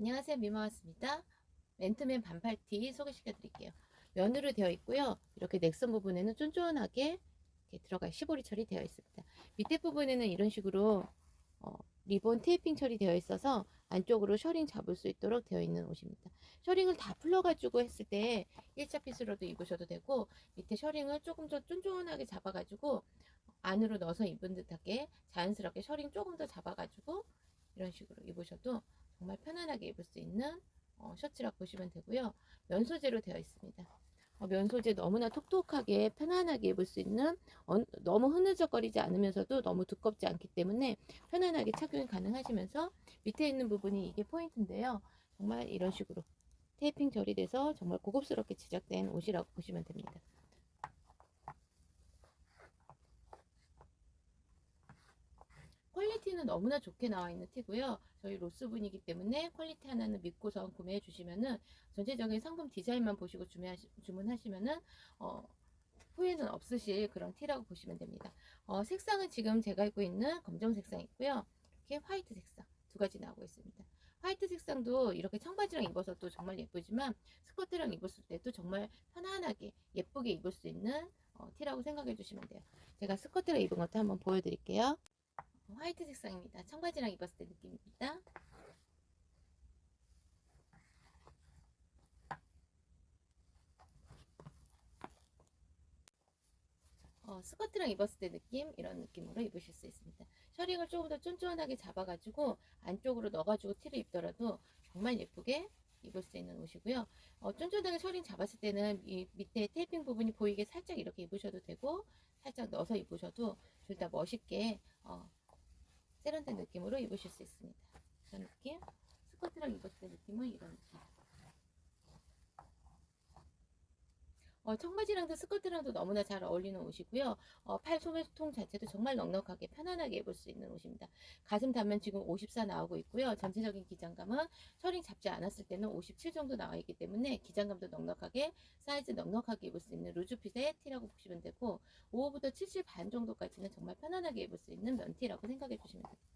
안녕하세요. 미마왔습니다. 맨투맨 반팔티 소개시켜 드릴게요. 면으로 되어 있고요. 이렇게 넥선 부분에는 쫀쫀하게 들어가 시보리 처리 되어 있습니다. 밑에 부분에는 이런 식으로 어, 리본 테이핑 처리 되어 있어서 안쪽으로 셔링 잡을 수 있도록 되어 있는 옷입니다. 셔링을 다 풀러 가지고 했을 때 일자 핏으로도 입으셔도 되고 밑에 셔링을 조금 더 쫀쫀하게 잡아 가지고 안으로 넣어서 입은 듯하게 자연스럽게 셔링 조금 더 잡아 가지고 이런 식으로 입으셔도 정말 편안하게 입을 수 있는 어, 셔츠라고 보시면 되고요. 면 소재로 되어 있습니다. 어, 면 소재 너무나 톡톡하게 편안하게 입을 수 있는 어, 너무 흐느적거리지 않으면서도 너무 두껍지 않기 때문에 편안하게 착용이 가능하시면서 밑에 있는 부분이 이게 포인트인데요. 정말 이런 식으로 테이핑 처리돼서 정말 고급스럽게 제작된 옷이라고 보시면 됩니다. 퀄리티는 너무나 좋게 나와 있는 티고요. 저희 로스분이기 때문에 퀄리티 하나는 믿고서 구매해 주시면은 전체적인 상품 디자인만 보시고 주문하시, 주문하시면은 어, 후회는 없으실 그런 티라고 보시면 됩니다. 어, 색상은 지금 제가 입고 있는 검정 색상 있고요. 이렇게 화이트 색상 두 가지 나오고 있습니다. 화이트 색상도 이렇게 청바지랑 입어서도 정말 예쁘지만 스커트랑 입었을 때도 정말 편안하게 예쁘게 입을 수 있는 어, 티라고 생각해 주시면 돼요. 제가 스커트랑 입은 것도 한번 보여드릴게요. 화이트 색상입니다. 청바지랑 입었을 때 느낌입니다. 어, 스커트랑 입었을 때 느낌 이런 느낌으로 입으실 수 있습니다. 셔링을 조금 더 쫀쫀하게 잡아가지고 안쪽으로 넣어가지고 티를 입더라도 정말 예쁘게 입을 수 있는 옷이고요. 어, 쫀쫀하게 셔링 잡았을 때는 이 밑에 테이핑 부분이 보이게 살짝 이렇게 입으셔도 되고 살짝 넣어서 입으셔도 둘 다 멋있게 어, 세련된 느낌으로 입으실 수 있습니다. 이런 느낌. 스커트랑 입었을 때 느낌은 이런 느낌. 어, 청바지랑도 스커트랑도 너무나 잘 어울리는 옷이고요. 어, 팔 소매통 자체도 정말 넉넉하게 편안하게 입을 수 있는 옷입니다. 가슴 단면 지금 54 나오고 있고요. 전체적인 기장감은 셔링 잡지 않았을 때는 57 정도 나와 있기 때문에 기장감도 넉넉하게 사이즈 넉넉하게 입을 수 있는 루즈핏의 티라고 보시면 되고 5호부터 70 반 정도까지는 정말 편안하게 입을 수 있는 면티라고 생각해 주시면 됩니다.